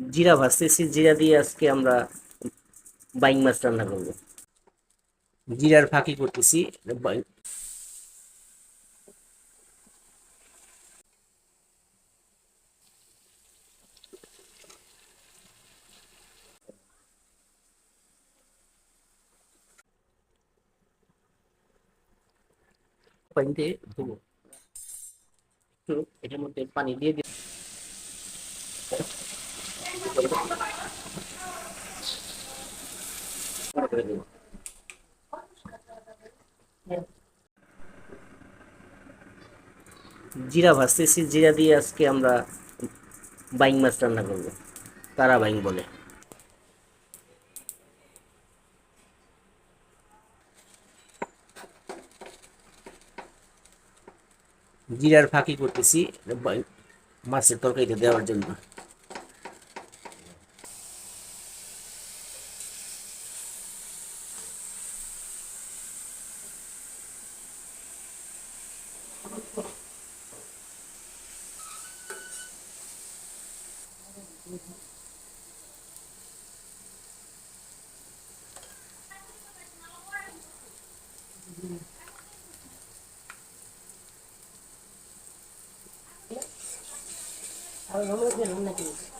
জিরা ভাজতেছি জিরা দিয়ে আজকে আমরা বাইং মাছ রান্না করব। জিরার ফাঁকি করতেছি। পানিতে ধুবো। একটু এটার মধ্যে পানি দিয়ে দিই জিরা ভাজতেছি জিরা দিয়ে আজকে আমরা বাইং মাছ রান্না করব। তারা বাইং বলে। জিরার ফাঁকি করতেছি মাছের তরকারিতে দেওয়ার জন্য। 아, 너무 이렇게 나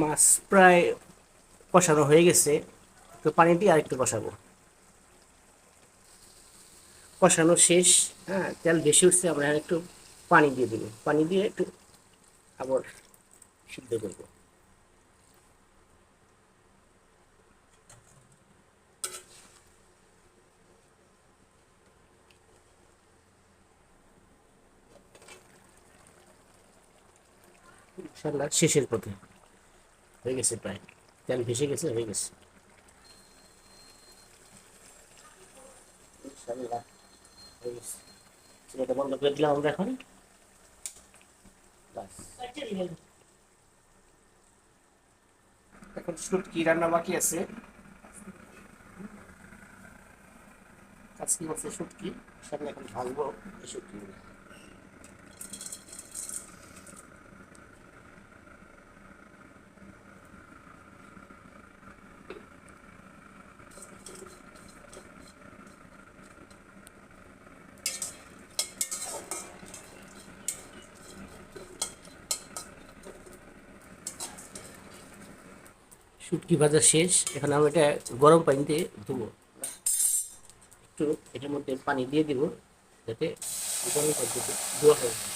মাছ প্রায় কষানো হয়ে গেছে, তো পানি দিয়ে আরেকটু কষাবো। কষানো শেষ হ্যাঁ তেল বেশি উঠছে, আমরা একটু পানি দিয়ে দেবো। পানি দিয়ে একটু আবার সিদ্ধ করব। ইনশাল্লাহ শেষের পথে। হয়ে গেছে প্রায় তেল ভেসে গেছে হয়ে গেছে ইনশাল্লাহ চুলাটা বন্ধ করে দিলাম আমরা এখন শুটকি রান্না বাকি আছে শুটকি সামনে এখন ভাজবো এই শুটকি ভাজা শেষ। এখন আমি এটা গরম পানিতে ধুবো। একটু এটার মধ্যে পানি দিয়ে দিব, যাতে গরম পদ্ধতি ধোয়া হয়ে যায়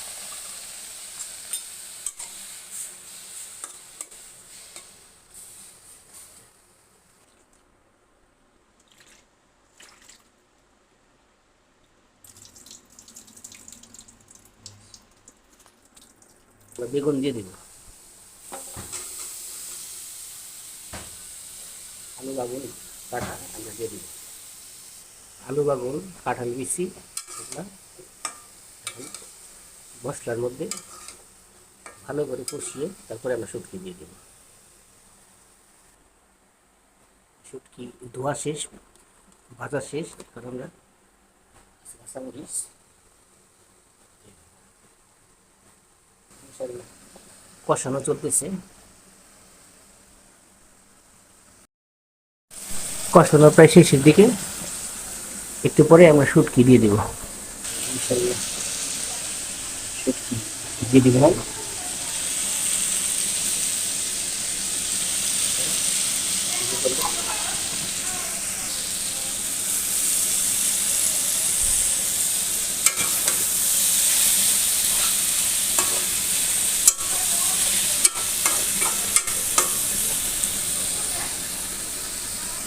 বেগুন দিয়ে দিব। আলু, বাগুন কাঁঠা আমরা দিয়ে দিব আলু, বাগুন, কাঁঠাল বিচি এগুলো মশলার মধ্যে ভালো করে কষিয়ে তারপরে আমরা শুটকি দিয়ে দেব শুটকি ধোয়া শেষ, ভাজা শেষ, এখন আমরা কাঁচামরিচ কষানো চলতেছে। কষানো প্রায় শেষের দিকে। একটু পরে আমরা শুটকি দিয়ে দেবো। দিয়ে শুটকি দিলাম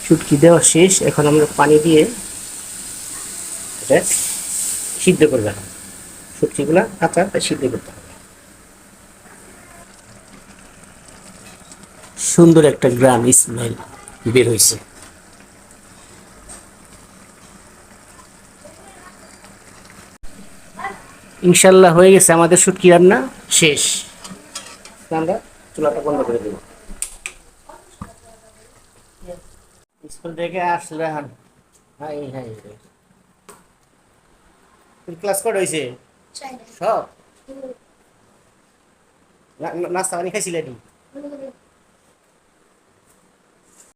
শুটকি দেওয়া শেষ। এখন আমরা পানি দিয়ে এটা সিদ্ধ করে রাখব শুটকিগুলা কাঁচা, তাই সিদ্ধ করতে হবে। সুন্দর একটা গ্রাম স্মেল বের হয়েছে। ইনশাল্লাহ হয়ে গেছে আমাদের শুটকি রান্না শেষ। আমরা চুলাটা বন্ধ করে দেবো। স্কুল থেকে আসলে হন হাই হাই তুই তোর ক্লাস কত হয়েছে সব? না- না- নাস্তা পানি খাইছিলে নি